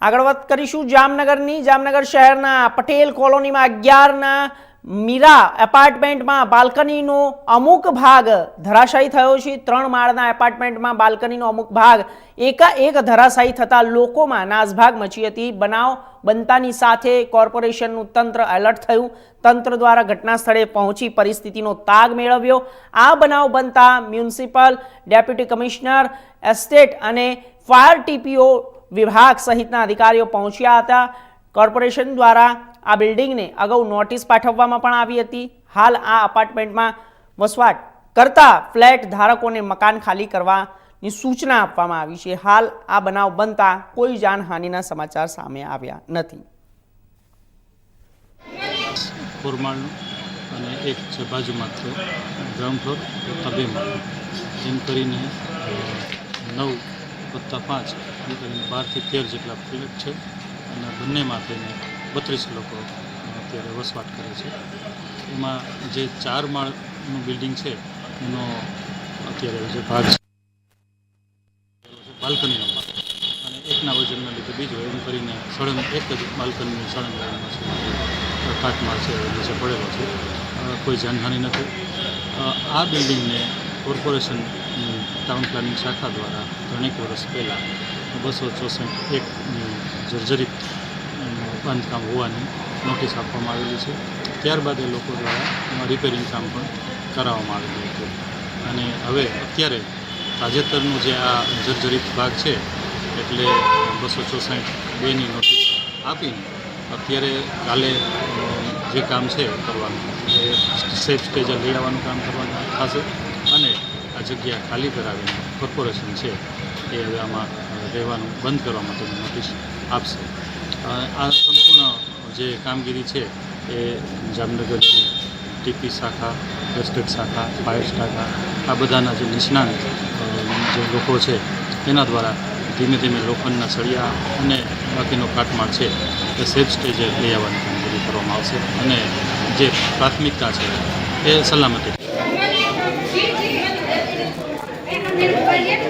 આગળ વાત કરીશું જામનગરની. જામનગર શહેરના પટેલ કોલોનીમાં અગિયારના મીરા એપાર્ટમેન્ટમાં બાલ્કનીનો અમુક ભાગ ધરાશાયી થયો છે. ત્રણ માળના એપાર્ટમેન્ટમાં બાલ્કનીનો અમુક ભાગ એકાએક ધરાશાયી થતાં લોકોમાં નાસભાગ મચી હતી. બનાવ બનતાની સાથે કોર્પોરેશનનું તંત્ર એલર્ટ થયું. તંત્ર દ્વારા ઘટના સ્થળે પહોંચી પરિસ્થિતિનો તાગ મેળવ્યો. આ બનાવ બનતા મ્યુનિસિપલ ડેપ્યુટી કમિશનર, એસ્ટેટ અને ફાયર ટીપીઓ વિભાગ સહિતના અધિકારીઓ પહોંચ્યા હતા. કોર્પોરેશન દ્વારા આ બિલ્ડિંગને અગાઉ નોટિસ પાઠવવામાં પણ આવી હતી. હાલ આ અપાર્ટમેન્ટમાં વસવાટ કરતા ફ્લેટ ધારકોને મકાન ખાલી કરવાની સૂચના આપવામાં આવી છે. હાલ આ બનાવ બનતા કોઈ જાનહાનિના સમાચાર સામે આવ્યા નથી. અને એક છે બાજુમાં છે ગ્રાઉન્ડ ફ્લોર માળ એમ કરીને નવ વત્તા પાંચ એમ કરીને બારથી તેર જેટલા ફ્લેટ છે. અને બંનેમાં થઈને બત્રીસ લોકો અત્યારે વસવાટ કરે છે. એમાં જે ચાર માળનું બિલ્ડિંગ છે, એનો અત્યારે જે ભાગ છે, બાલ્કનીનો ભાગ. અને એકના વજનના લીધે બીજો એમ કરીને સળંગ એક જ બાલ્કનીની સળંગ કાટમાળ છે નીચે પડેલો છે. કોઈ જાનહાનિ નથી. આ બિલ્ડિંગને કોર્પોરેશન ટાઉન પ્લાનિંગ શાખા દ્વારા ત્રણેક વર્ષ પહેલાં બસો ચોસઠ એકની જર્જરિત બાંધકામ હોવાની નોટિસ આપવામાં આવેલી છે. ત્યારબાદ એ લોકો દ્વારા રિપેરિંગ કામ પણ કરાવવામાં આવેલું હતું. અને હવે અત્યારે તાજેતરનું જે આ જર્જરિત ભાગ છે, એટલે બસો ચોસઠ બેની નોટિસ આપીને અત્યારે કાલે જે કામ છે કરવાનું. એ સેફ સ્ટેજે લઈ આવવાનું કામ કરવાનું થશે. અને આ જગ્યા ખાલી કરાવીને કોર્પોરેશન છે એ હવે આમાં રહેવાનું બંધ કરવા માટેની નોટિસ આપશે. આ સંપૂર્ણ જે કામગીરી છે એ જામનગરની ટીપી શાખા ગસ્ટેડ શાખા, ફાયર શાખા, આ બધાના જે નિષ્ણાંત જે લોકો છે એના દ્વારા ધીમે ધીમે લોખંડના સળિયા અને બાકીનો કાટમાળ છે એ સેફ સ્ટેજે લઈ આવવાની કામગીરી કરવામાં આવશે અને જે પ્રાથમિકતા છે એ સલામતી ये